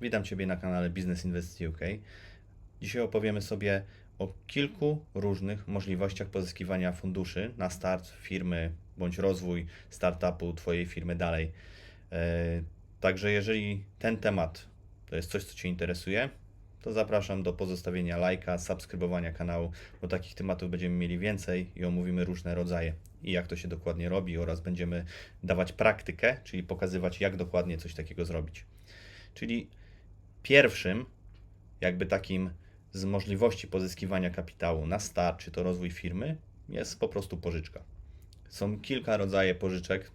Witam Ciebie na kanale Business Invest UK. Dzisiaj opowiemy sobie o kilku różnych możliwościach pozyskiwania funduszy na start firmy bądź rozwój startupu Twojej firmy dalej. E, Także jeżeli ten temat to jest coś, co Cię interesuje, to zapraszam do pozostawienia lajka, subskrybowania kanału, bo takich tematów będziemy mieli więcej i omówimy różne rodzaje i jak to się dokładnie robi oraz będziemy dawać praktykę, czyli pokazywać, jak dokładnie coś takiego zrobić. Czyli pierwszym, jakby takim z możliwości pozyskiwania kapitału na start, czy to rozwój firmy, jest po prostu pożyczka. Są kilka rodzajów pożyczek.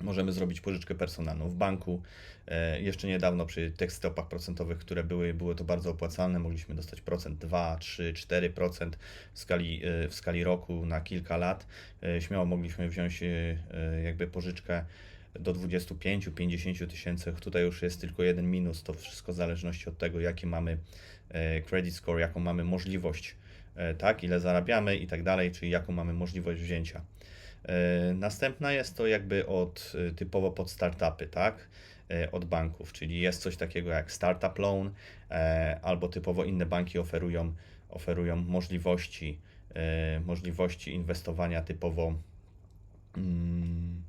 Możemy zrobić pożyczkę personalną w banku. E, Jeszcze niedawno przy tych stopach procentowych, które były, było to bardzo opłacalne, mogliśmy dostać procent 2, 3, 4% w skali, e, w skali roku na kilka lat. E, Śmiało mogliśmy wziąć jakby pożyczkę do 25-50 tysięcy. Tutaj już jest tylko jeden minus. To wszystko w zależności od tego, jaki mamy e, credit score, jaką mamy możliwość, e, tak, ile zarabiamy i tak dalej, czyli jaką mamy możliwość wzięcia. E, Następna jest to jakby od typowo pod startupy, tak? Od banków, czyli jest coś takiego jak startup loan, albo typowo inne banki oferują, oferują możliwości, możliwości inwestowania typowo mm,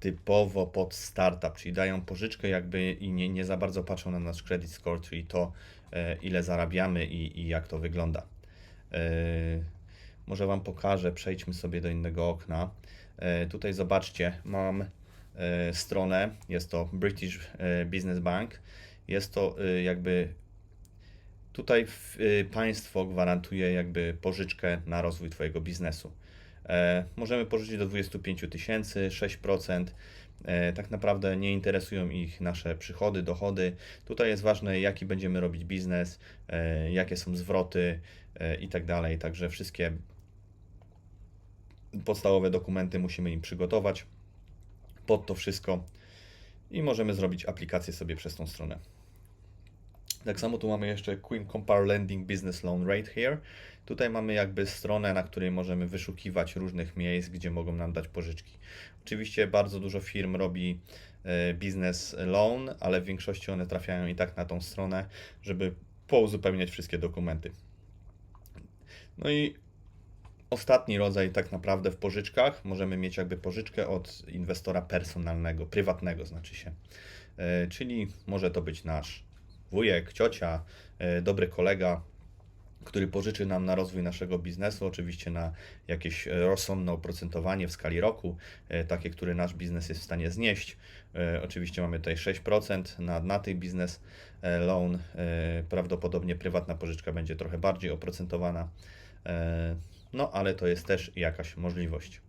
typowo pod startup, czyli dają pożyczkę jakby i nie, nie za bardzo patrzą na nasz credit score, czyli to e, ile zarabiamy i, i jak to wygląda. E, może Wam pokażę, przejdźmy sobie do innego okna. E, tutaj zobaczcie, mam stronę, jest to British Business Bank. Jest to jakby tutaj państwo gwarantuje jakby pożyczkę na rozwój Twojego biznesu. E, możemy pożyczyć do 25 tysięcy, 6%. E, tak naprawdę nie interesują ich nasze przychody, dochody. Tutaj jest ważne, jaki będziemy robić biznes, e, jakie są zwroty i tak dalej. Także wszystkie podstawowe dokumenty musimy im przygotować pod to wszystko i możemy zrobić aplikację sobie przez tą stronę. Tak samo tu mamy jeszcze Queen Compare Lending Business Loan Rate here. Tutaj mamy jakby stronę, na której możemy wyszukiwać różnych miejsc, gdzie mogą nam dać pożyczki. Oczywiście bardzo dużo firm robi e, business loan, ale w większości one trafiają i tak na tą stronę, żeby pouzupełniać wszystkie dokumenty. No i ostatni rodzaj tak naprawdę w pożyczkach możemy mieć jakby pożyczkę od inwestora personalnego, prywatnego znaczy się. E, Czyli może to być nasz wujek, ciocia, e, dobry kolega, który pożyczy nam na rozwój naszego biznesu, oczywiście na jakieś e, rozsądne oprocentowanie w skali roku, e, takie, które nasz biznes jest w stanie znieść. Oczywiście mamy tutaj 6% na, na tych biznes loan. Prawdopodobnie prywatna pożyczka będzie trochę bardziej oprocentowana. No, ale to jest też jakaś możliwość.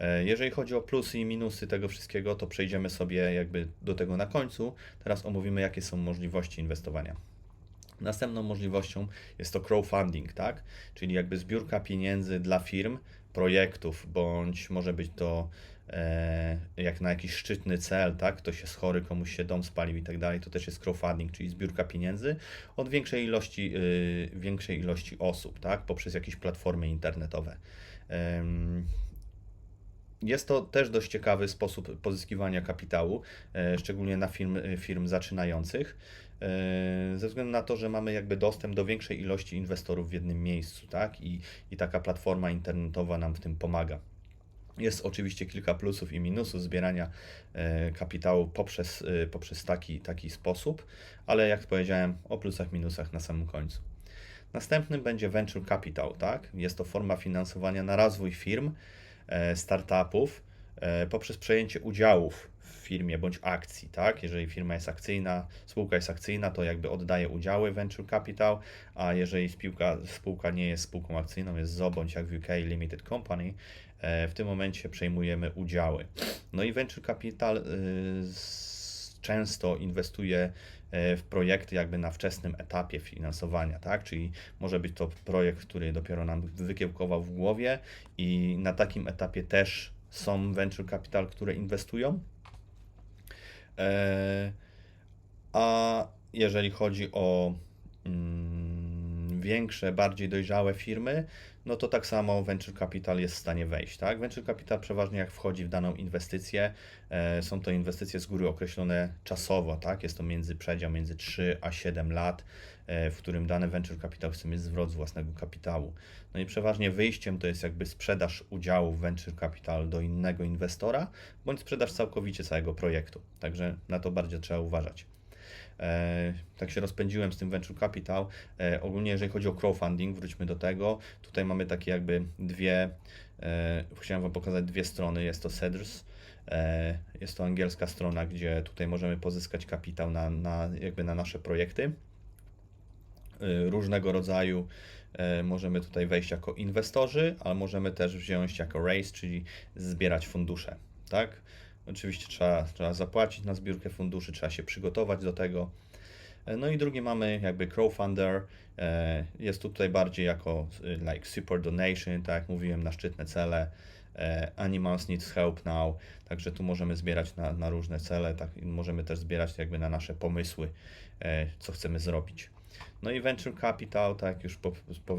E, Jeżeli chodzi o plusy i minusy tego wszystkiego, to przejdziemy sobie jakby do tego na końcu. Teraz omówimy, jakie są możliwości inwestowania. Następną możliwością jest to crowdfunding, tak? Czyli jakby zbiórka pieniędzy dla firm, projektów, bądź może być to e, jak na jakiś szczytny cel, tak? Ktoś jest chory, komuś się dom spalił i tak dalej, to też jest crowdfunding, czyli zbiórka pieniędzy od większej ilości, y, większej ilości osób, tak? Poprzez jakieś platformy internetowe. Jest to też dość ciekawy sposób pozyskiwania kapitału, e, szczególnie na firm, firm zaczynających, e, ze względu na to, że mamy jakby dostęp do większej ilości inwestorów w jednym miejscu, tak? I, i taka platforma internetowa nam w tym pomaga. Jest oczywiście kilka plusów i minusów zbierania e, kapitału poprzez, e, poprzez taki, taki sposób, ale jak powiedziałem, o plusach, minusach na samym końcu. Następnym będzie venture capital, tak? Jest to forma finansowania na rozwój firm, e, startupów e, poprzez przejęcie udziałów w firmie bądź akcji, tak? Jeżeli firma jest akcyjna, spółka jest akcyjna, to jakby oddaje udziały venture capital, a jeżeli spółka, spółka nie jest spółką akcyjną, jest ZO bądź jak w UK Limited Company, e, w tym momencie przejmujemy udziały. No i venture capital y, często inwestuje e, w projekty jakby na wczesnym etapie finansowania, tak? Czyli może być to projekt, który dopiero nam wykiełkował w głowie i na takim etapie też są venture capital, które inwestują. E, A jeżeli chodzi o mm, większe, bardziej dojrzałe firmy, no to tak samo venture capital jest w stanie wejść, tak? Venture capital przeważnie jak wchodzi w daną inwestycję, e, są to inwestycje z góry określone czasowo, tak? Jest to między przedział między 3 a 7 lat, e, w którym dany venture capital chce mieć zwrot z własnego kapitału. No i przeważnie wyjściem to jest jakby sprzedaż udziału w venture capital do innego inwestora, bądź sprzedaż całkowicie całego projektu. Także na to bardziej trzeba uważać. E, tak się rozpędziłem z tym venture capital. E, ogólnie jeżeli chodzi o crowdfunding, wróćmy do tego. Tutaj mamy takie jakby dwie, e, chciałem Wam pokazać dwie strony. Jest to Cedars, jest to angielska strona, gdzie tutaj możemy pozyskać kapitał na, na, jakby na nasze projekty różnego rodzaju. Możemy tutaj wejść jako inwestorzy, ale możemy też wziąć jako raise, czyli zbierać fundusze, tak? Oczywiście trzeba, trzeba zapłacić na zbiórkę funduszy, trzeba się przygotować do tego. E, no i drugi mamy jakby crowdfunder, e, jest tutaj bardziej jako e, like super donation, tak jak mówiłem, na szczytne cele. Animals needs help now, także tu możemy zbierać na, na różne cele, tak, możemy też zbierać jakby na nasze pomysły, co chcemy zrobić. No i venture capital, tak jak już po, po,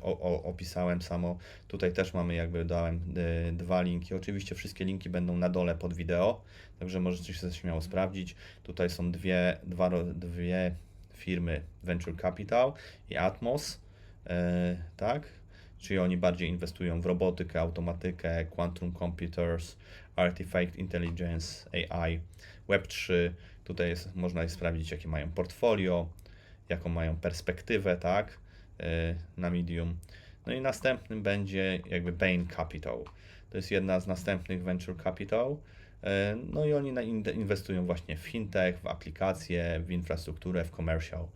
o, o, opisałem samo, tutaj też mamy jakby dałem y, dwa linki. Oczywiście wszystkie linki będą na dole pod wideo, także możecie się śmiało sprawdzić. Tutaj są dwie, dwa, dwie firmy venture capital i Atmos, y, tak? Czyli oni bardziej inwestują w robotykę, automatykę, quantum computers, artifact intelligence, AI, Web3. Tutaj jest, można sprawdzić, jakie mają portfolio, jaką mają perspektywę, tak, e, na medium. No i następnym będzie jakby Bain Capital. To jest jedna z następnych venture capital. E, no i oni inwestują właśnie w fintech, w aplikacje, w infrastrukturę, w commercial.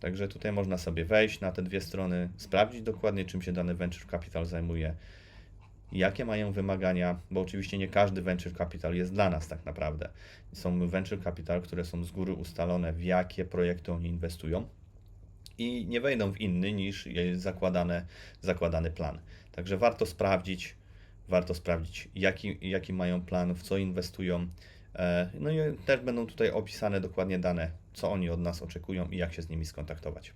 Także tutaj można sobie wejść na te dwie strony, sprawdzić dokładnie, czym się dany venture capital zajmuje, jakie mają wymagania, bo oczywiście nie każdy venture capital jest dla nas tak naprawdę. Są venture capital, które są z góry ustalone, w jakie projekty oni inwestują i nie wejdą w inny niż zakładane, zakładany plan. Także warto sprawdzić, warto sprawdzić, jaki, jaki mają plan, w co inwestują. E, no i też będą tutaj opisane dokładnie dane, co oni od nas oczekują i jak się z nimi skontaktować.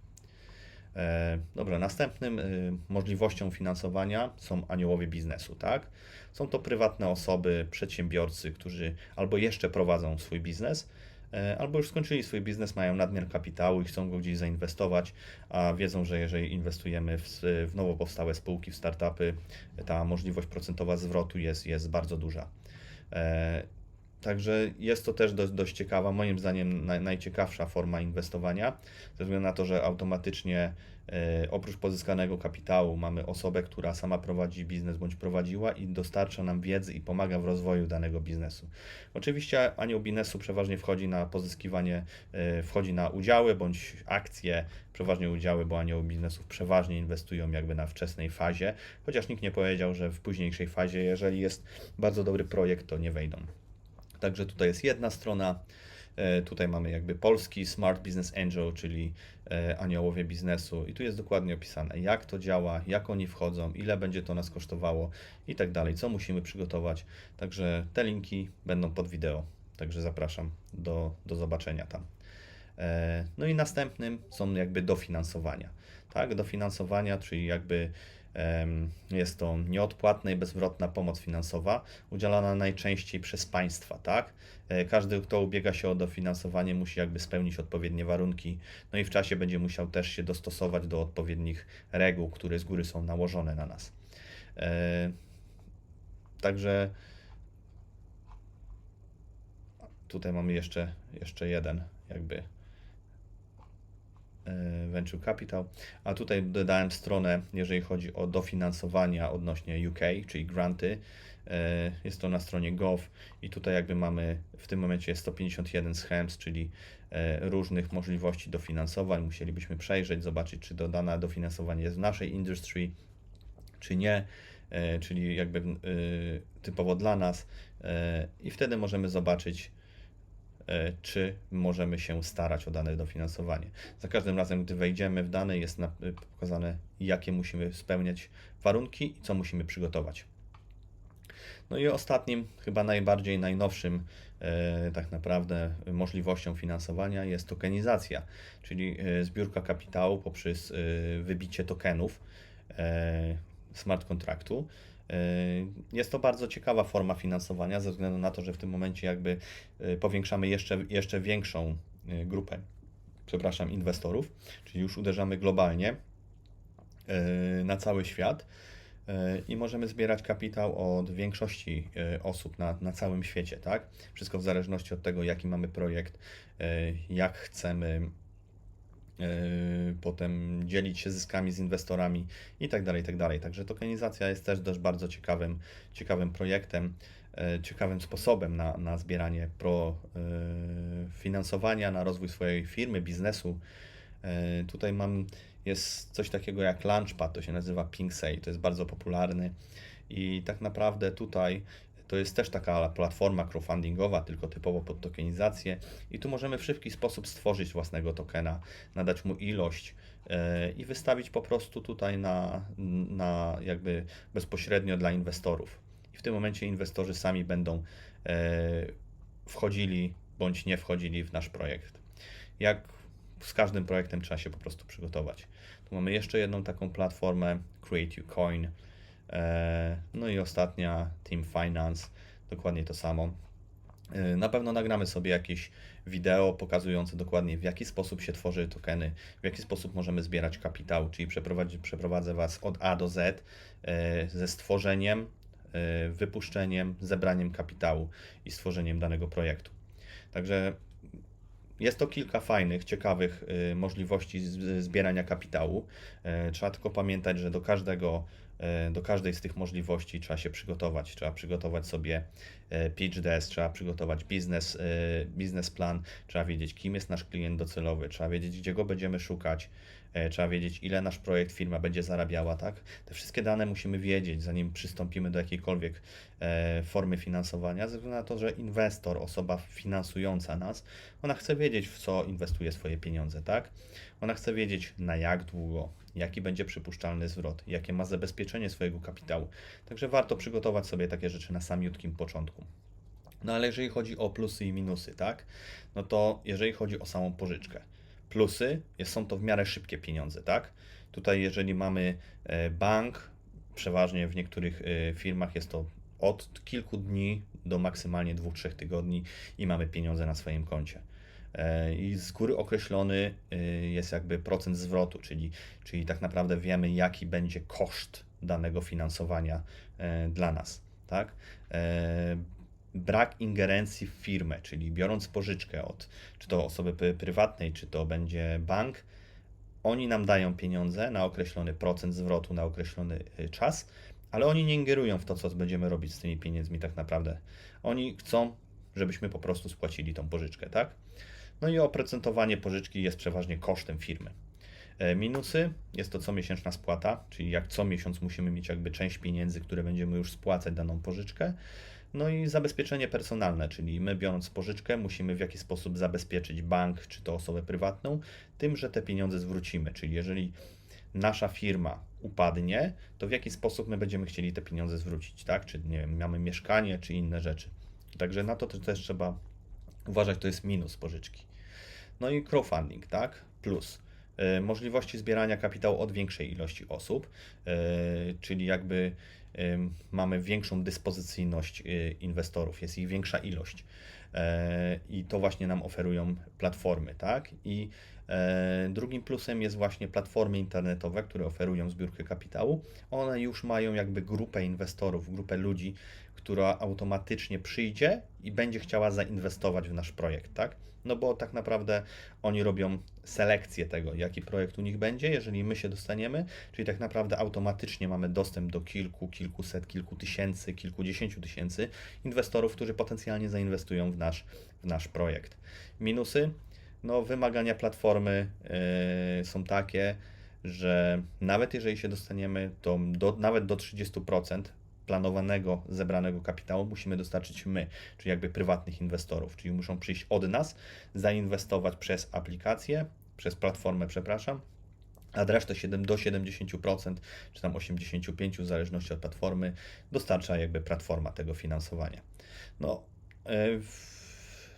E, dobra, następnym y, możliwością finansowania są aniołowie biznesu, tak? Są to prywatne osoby, przedsiębiorcy, którzy albo jeszcze prowadzą swój biznes, e, albo już skończyli swój biznes, mają nadmiar kapitału i chcą go gdzieś zainwestować, a wiedzą, że jeżeli inwestujemy w, w nowo powstałe spółki, w startupy, ta możliwość procentowa zwrotu jest, jest bardzo duża. Także jest to też dość, dość ciekawa, moim zdaniem naj, najciekawsza forma inwestowania, ze względu na to, że automatycznie e, oprócz pozyskanego kapitału mamy osobę, która sama prowadzi biznes bądź prowadziła i dostarcza nam wiedzy i pomaga w rozwoju danego biznesu. Oczywiście anioł biznesu przeważnie wchodzi na pozyskiwanie, e, wchodzi na udziały bądź akcje, przeważnie udziały, bo anioł biznesów przeważnie inwestują jakby na wczesnej fazie, chociaż nikt nie powiedział, że w późniejszej fazie, jeżeli jest bardzo dobry projekt, to nie wejdą. Także tutaj jest jedna strona. E, tutaj mamy jakby polski Smart Business Angel, czyli e, aniołowie biznesu, i tu jest dokładnie opisane, jak to działa, jak oni wchodzą, ile będzie to nas kosztowało i tak dalej, co musimy przygotować. Także te linki będą pod wideo, także zapraszam do, do zobaczenia tam. E, no i następnym są jakby dofinansowania. Tak, dofinansowania, czyli jakby jest to nieodpłatna i bezwrotna pomoc finansowa, udzielana najczęściej przez państwa, tak? E, każdy, kto ubiega się o dofinansowanie, musi jakby spełnić odpowiednie warunki, no i w czasie będzie musiał też się dostosować do odpowiednich reguł, które z góry są nałożone na nas. E, także tutaj mamy jeszcze, jeszcze jeden jakby venture Capital, a tutaj dodałem stronę, jeżeli chodzi o dofinansowania odnośnie UK, czyli granty. E, jest to na stronie gov i tutaj jakby mamy w tym momencie 151 schemes, czyli e, różnych możliwości dofinansowań. Musielibyśmy przejrzeć, zobaczyć, czy dodane dofinansowanie jest w naszej industry, czy nie, czyli jakby typowo dla nas i wtedy możemy zobaczyć, E, czy możemy się starać o dane dofinansowanie. Za każdym razem, gdy wejdziemy w dane, jest e, pokazane, jakie musimy spełniać warunki i co musimy przygotować. No i ostatnim, chyba najbardziej najnowszym e, tak naprawdę możliwością finansowania jest tokenizacja, czyli zbiórka kapitału poprzez wybicie tokenów. e, smart kontraktu. E, jest to bardzo ciekawa forma finansowania, ze względu na to, że w tym momencie jakby e, powiększamy jeszcze, jeszcze większą e, grupę, przepraszam, inwestorów, czyli już uderzamy globalnie na cały świat i możemy zbierać kapitał od większości osób na, na całym świecie, tak? Wszystko w zależności od tego, jaki mamy projekt, jak chcemy Yy, potem dzielić się zyskami z inwestorami i tak dalej, tak dalej. Także tokenizacja jest też dość bardzo ciekawym, ciekawym projektem, yy, ciekawym sposobem na, na zbieranie pro yy, finansowania, na rozwój swojej firmy, biznesu. Tutaj mam, jest coś takiego jak Launchpad, to się nazywa PinkSay, to jest bardzo popularny i tak naprawdę tutaj to jest też taka platforma crowdfundingowa, tylko typowo pod tokenizację i tu możemy w szybki sposób stworzyć własnego tokena, nadać mu ilość e, i wystawić po prostu tutaj na, na jakby bezpośrednio dla inwestorów. I w tym momencie inwestorzy sami będą e, wchodzili bądź nie wchodzili w nasz projekt. Jak z każdym projektem trzeba się po prostu przygotować. Tu mamy jeszcze jedną taką platformę Create You Coin. E, no i ostatnia Team Finance, dokładnie to samo. E, na pewno nagramy sobie jakieś wideo pokazujące dokładnie w jaki sposób się tworzy tokeny, w jaki sposób możemy zbierać kapitał, czyli przeprowadzę Was od A do Z e, ze stworzeniem, wypuszczeniem, zebraniem kapitału i stworzeniem danego projektu. Także jest to kilka fajnych, ciekawych możliwości zbierania kapitału. Trzeba tylko pamiętać, że do każdego E, do każdej z tych możliwości trzeba się przygotować. Trzeba przygotować sobie pitch desk, trzeba przygotować biznes, e, biznesplan, trzeba wiedzieć, kim jest nasz klient docelowy, trzeba wiedzieć, gdzie go będziemy szukać, trzeba wiedzieć, ile nasz projekt, firma będzie zarabiała, tak? Te wszystkie dane musimy wiedzieć, zanim przystąpimy do jakiejkolwiek formy finansowania, ze względu na to, że inwestor, osoba finansująca nas, ona chce wiedzieć, w co inwestuje swoje pieniądze, tak? Ona chce wiedzieć, na jak długo, jaki będzie przypuszczalny zwrot, jakie ma zabezpieczenie swojego kapitału. Także warto przygotować sobie takie rzeczy na samiutkim początku. No ale jeżeli chodzi o plusy i minusy, tak? No to jeżeli chodzi o samą pożyczkę, plusy są to w miarę szybkie pieniądze, tak? Tutaj jeżeli mamy e, bank, przeważnie w niektórych e, firmach jest to od kilku dni do maksymalnie dwóch, trzech tygodni i mamy pieniądze na swoim koncie. E, i z góry określony jest jakby procent zwrotu, czyli, czyli tak naprawdę wiemy, jaki będzie koszt danego finansowania dla nas. Tak? Brak ingerencji w firmę, czyli biorąc pożyczkę od czy to osoby prywatnej, czy to będzie bank, oni nam dają pieniądze na określony procent zwrotu, na określony czas, ale oni nie ingerują w to, co będziemy robić z tymi pieniędzmi tak naprawdę. Oni chcą, żebyśmy po prostu spłacili tą pożyczkę, tak? No i oprocentowanie pożyczki jest przeważnie kosztem firmy. E, minusy jest to comiesięczna spłata, czyli jak co miesiąc musimy mieć jakby część pieniędzy, które będziemy już spłacać daną pożyczkę. No i zabezpieczenie personalne, czyli my biorąc pożyczkę musimy w jakiś sposób zabezpieczyć bank czy to osobę prywatną tym, że te pieniądze zwrócimy. Czyli jeżeli nasza firma upadnie, to w jaki sposób my będziemy chcieli te pieniądze zwrócić, tak? Czy nie wiem, mamy mieszkanie, czy inne rzeczy. Także na to też trzeba uważać, to jest minus pożyczki. No i crowdfunding, tak? Plus. E, możliwości zbierania kapitału od większej ilości osób, e, czyli jakby mamy większą dyspozycyjność e, inwestorów, jest ich większa ilość. I to właśnie nam oferują platformy, tak? I drugim plusem jest właśnie platformy internetowe, które oferują zbiórkę kapitału. One już mają jakby grupę inwestorów, grupę ludzi, która automatycznie przyjdzie i będzie chciała zainwestować w nasz projekt, tak? No bo tak naprawdę oni robią selekcję tego, jaki projekt u nich będzie, jeżeli my się dostaniemy, czyli tak naprawdę automatycznie mamy dostęp do kilku, kilkuset, kilku tysięcy, kilkudziesięciu tysięcy inwestorów, którzy potencjalnie zainwestują w nasz, w nasz projekt. Minusy? No, wymagania platformy yy, są takie, że nawet jeżeli się dostaniemy, to do, nawet do 30% planowanego, zebranego kapitału musimy dostarczyć my, czyli jakby prywatnych inwestorów, czyli muszą przyjść od nas, zainwestować przez aplikację, przez platformę, przepraszam, a resztę 7 do 70%, czy tam 85% w zależności od platformy, dostarcza jakby platforma tego finansowania. No, e,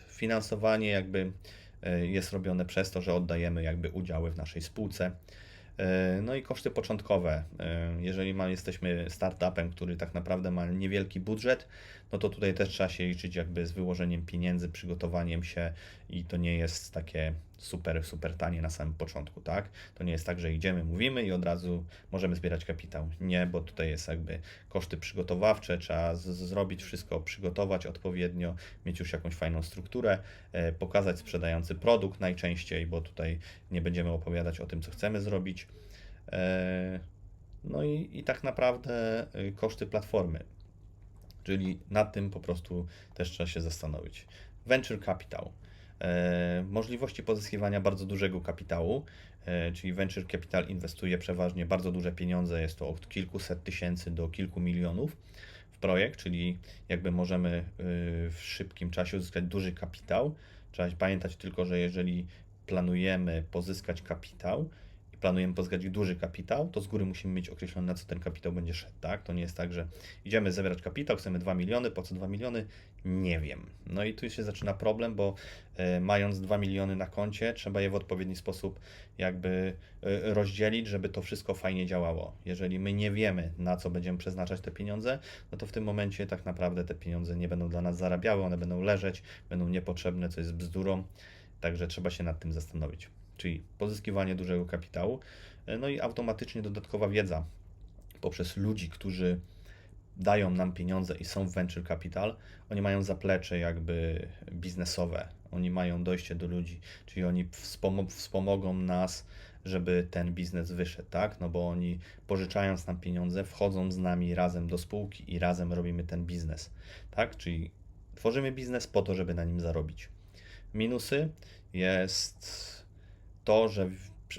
finansowanie jakby e, jest robione przez to, że oddajemy jakby udziały w naszej spółce No i koszty początkowe. E, Jeżeli ma, jesteśmy startupem, który tak naprawdę ma niewielki budżet, no to tutaj też trzeba się liczyć jakby z wyłożeniem pieniędzy, przygotowaniem się i to nie jest takie super, super tanie na samym początku, tak? To nie jest tak, że idziemy, mówimy i od razu możemy zbierać kapitał. Nie, bo tutaj jest jakby koszty przygotowawcze, trzeba zrobić wszystko, przygotować odpowiednio, mieć już jakąś fajną strukturę, e, pokazać sprzedający produkt najczęściej, bo tutaj nie będziemy opowiadać o tym, co chcemy zrobić. E, No i, i tak naprawdę y, koszty platformy, czyli nad tym po prostu też trzeba się zastanowić. Venture capital. E, Możliwości pozyskiwania bardzo dużego kapitału, e, czyli venture capital inwestuje przeważnie bardzo duże pieniądze, jest to od kilkuset tysięcy do kilku milionów w projekt, czyli jakby możemy y, w szybkim czasie uzyskać duży kapitał. Trzeba pamiętać tylko, że jeżeli planujemy pozyskać kapitał planujemy pozyskać duży kapitał, to z góry musimy mieć określone, na co ten kapitał będzie szedł, tak? To nie jest tak, że idziemy zebrać kapitał, chcemy 2 miliony, po co 2 miliony? Nie wiem. No i tu się zaczyna problem, bo e, mając 2 miliony na koncie, trzeba je w odpowiedni sposób jakby e, rozdzielić, żeby to wszystko fajnie działało. Jeżeli my nie wiemy, na co będziemy przeznaczać te pieniądze, no to w tym momencie tak naprawdę te pieniądze nie będą dla nas zarabiały, one będą leżeć, będą niepotrzebne, co jest bzdurą, także trzeba się nad tym zastanowić. Czyli pozyskiwanie dużego kapitału, e, no i automatycznie dodatkowa wiedza poprzez ludzi, którzy dają nam pieniądze i są w venture capital, oni mają zaplecze jakby biznesowe, oni mają dojście do ludzi, czyli oni wspomo- wspomogą nas, żeby ten biznes wyszedł, tak? No bo oni pożyczając nam pieniądze, wchodzą z nami razem do spółki i razem robimy ten biznes, tak? Czyli tworzymy biznes po to, żeby na nim zarobić. Minusy jest to, że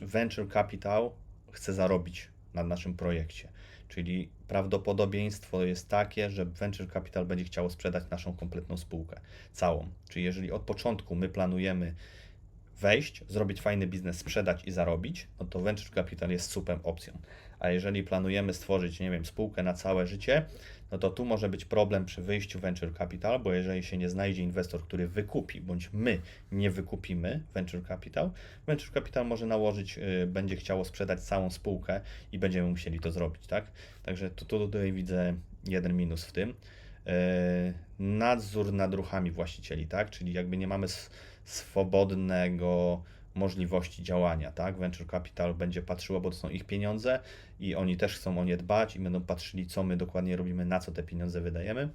venture capital chce zarobić na naszym projekcie. Czyli prawdopodobieństwo jest takie, że venture capital będzie chciało sprzedać naszą kompletną spółkę, całą. Czyli jeżeli od początku my planujemy wejść, zrobić fajny biznes, sprzedać i zarobić, no to venture capital jest super opcją. A jeżeli planujemy stworzyć, nie wiem, spółkę na całe życie, no to tu może być problem przy wyjściu venture capital, bo jeżeli się nie znajdzie inwestor, który wykupi, bądź my nie wykupimy venture capital, venture capital może nałożyć, y, będzie chciało sprzedać całą spółkę i będziemy musieli to zrobić, tak? Także tu, tu tutaj widzę jeden minus w tym. Y, Nadzór nad ruchami właścicieli, tak? Czyli jakby nie mamy swobodnego możliwości działania, tak? Venture Capital będzie patrzyło, bo to są ich pieniądze i oni też chcą o nie dbać i będą patrzyli, co my dokładnie robimy, na co te pieniądze wydajemy.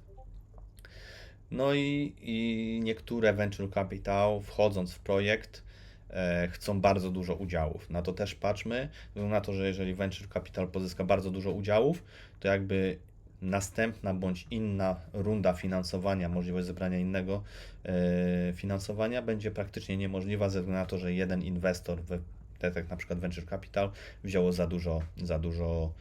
No i, i niektóre venture capital wchodząc w projekt e, chcą bardzo dużo udziałów. Na to też patrzmy, na to, że jeżeli venture capital pozyska bardzo dużo udziałów, to jakby następna bądź inna runda finansowania, możliwość zebrania innego e, finansowania będzie praktycznie niemożliwa ze względu na to, że jeden inwestor, we, tak jak na przykład venture capital, wzięło za dużo, za dużo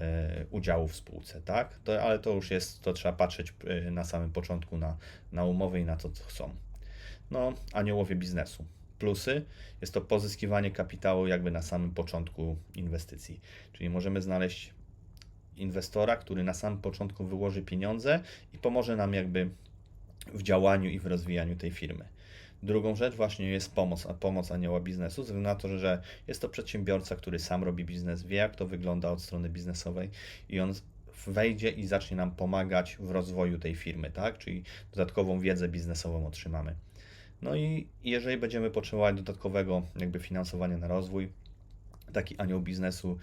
e, udziału w spółce, tak? To, ale to już jest, to trzeba patrzeć e, na samym początku na, na umowy i na to, co chcą. No, aniołowie biznesu. Plusy jest to pozyskiwanie kapitału jakby na samym początku inwestycji. Czyli możemy znaleźć inwestora, który na samym początku wyłoży pieniądze i pomoże nam jakby w działaniu i w rozwijaniu tej firmy. Drugą rzecz właśnie jest pomoc, a pomoc anioła biznesu, ze względu na to, że jest to przedsiębiorca, który sam robi biznes, wie jak to wygląda od strony biznesowej i on wejdzie i zacznie nam pomagać w rozwoju tej firmy, tak? Czyli dodatkową wiedzę biznesową otrzymamy. No i jeżeli będziemy potrzebować dodatkowego jakby finansowania na rozwój, taki anioł biznesu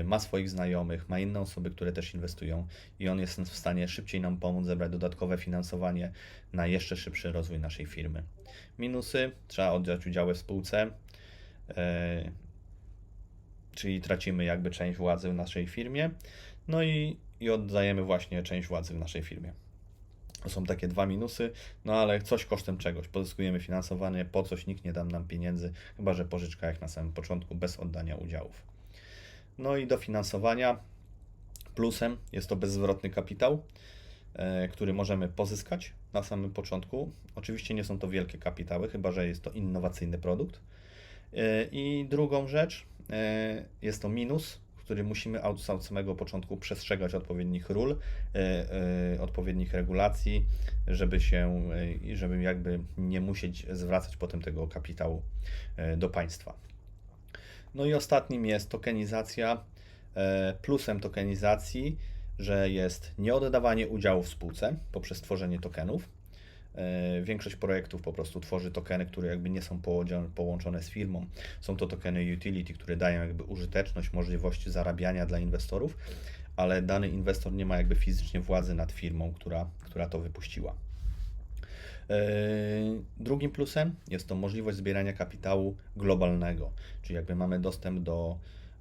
y, ma swoich znajomych, ma inne osoby, które też inwestują i on jest w stanie szybciej nam pomóc zebrać dodatkowe finansowanie na jeszcze szybszy rozwój naszej firmy. Minusy, trzeba oddać udziały w spółce, y, czyli tracimy jakby część władzy w naszej firmie, no i, i oddajemy właśnie część władzy w naszej firmie. Są takie dwa minusy, no ale coś kosztem czegoś. Pozyskujemy finansowanie, po coś nikt nie da nam pieniędzy, chyba że pożyczka jak na samym początku, bez oddania udziałów. No i dofinansowania. Plusem jest to bezzwrotny kapitał, e, który możemy pozyskać na samym początku. Oczywiście nie są to wielkie kapitały, chyba że jest to innowacyjny produkt. E, I drugą rzecz e, jest to minus, który musimy od samego początku przestrzegać odpowiednich ról, e, e, odpowiednich regulacji, żeby się, e, żeby jakby nie musieć zwracać potem tego kapitału do państwa. No i ostatnim jest tokenizacja. Plusem tokenizacji, że jest nieoddawanie udziału w spółce poprzez tworzenie tokenów. E, Większość projektów po prostu tworzy tokeny, które jakby nie są połączone z firmą. Są to tokeny utility, które dają jakby użyteczność, możliwość zarabiania dla inwestorów, ale dany inwestor nie ma jakby fizycznie władzy nad firmą, która, która to wypuściła. E, Drugim plusem jest to możliwość zbierania kapitału globalnego, czyli jakby mamy dostęp do,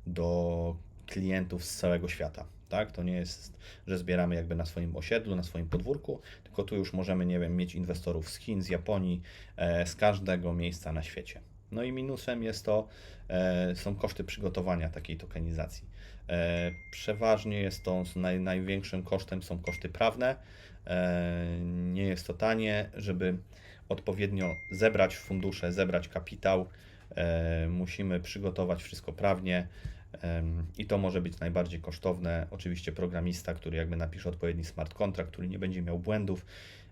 do klientów z całego świata. Tak? To nie jest, że zbieramy jakby na swoim osiedlu, na swoim podwórku, tylko tu już możemy, nie wiem, mieć inwestorów z Chin, z Japonii, e, z każdego miejsca na świecie. No i minusem jest to, e, są koszty przygotowania takiej tokenizacji. E, Przeważnie jest to naj, największym kosztem są koszty prawne. Nie jest to tanie, żeby odpowiednio zebrać fundusze, zebrać kapitał. Musimy przygotować wszystko prawnie i to może być najbardziej kosztowne. Oczywiście programista, który jakby napisze odpowiedni smart contract, który nie będzie miał błędów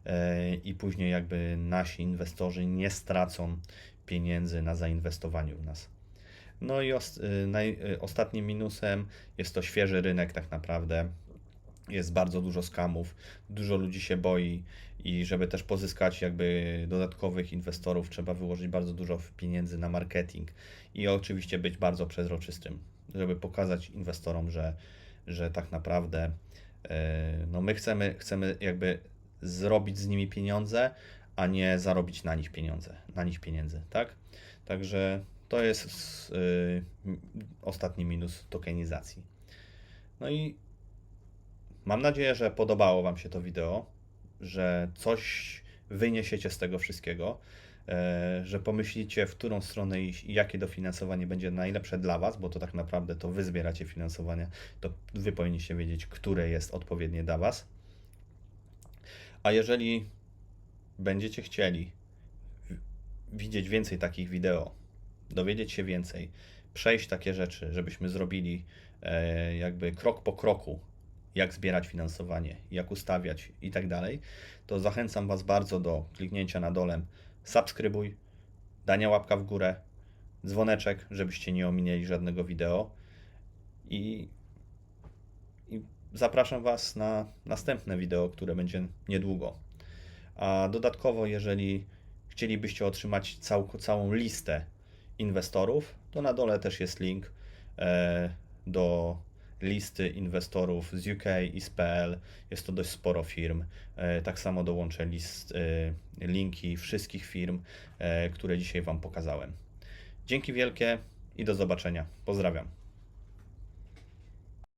e, i później jakby nasi inwestorzy nie stracą pieniędzy na zainwestowaniu w nas. No i naj, y, ostatnim minusem jest to świeży rynek tak naprawdę. Jest bardzo dużo skamów, dużo ludzi się boi i żeby też pozyskać jakby dodatkowych inwestorów, trzeba wyłożyć bardzo dużo pieniędzy na marketing i oczywiście być bardzo przezroczystym, żeby pokazać inwestorom, że, że tak naprawdę e, no my chcemy, chcemy jakby zrobić z nimi pieniądze, a nie zarobić na nich pieniądze, na nich pieniędzy, tak? Także to jest m- ostatni minus tokenizacji. No i mam nadzieję, że podobało Wam się to wideo, że coś wyniesiecie z tego wszystkiego, e, że pomyślicie, w którą stronę iść i jakie dofinansowanie będzie najlepsze dla Was, bo to tak naprawdę to Wy zbieracie finansowanie, to Wy powinniście wiedzieć, które jest odpowiednie dla Was. A jeżeli będziecie chcieli widzieć więcej takich wideo, dowiedzieć się więcej, przejść takie rzeczy, żebyśmy zrobili e, jakby krok po kroku, jak zbierać finansowanie, jak ustawiać i tak dalej, to zachęcam Was bardzo do kliknięcia na dole subskrybuj, dania łapka w górę, dzwoneczek, żebyście nie ominęli żadnego wideo. I, i zapraszam Was na następne wideo, które będzie niedługo. A dodatkowo, jeżeli chcielibyście otrzymać cał, całą listę inwestorów, to na dole też jest link e, do listy inwestorów z UK i z PL. Jest to dość sporo firm. E, tak samo dołączę list, e, linki wszystkich firm, e, które dzisiaj Wam pokazałem. Dzięki wielkie i do zobaczenia. Pozdrawiam.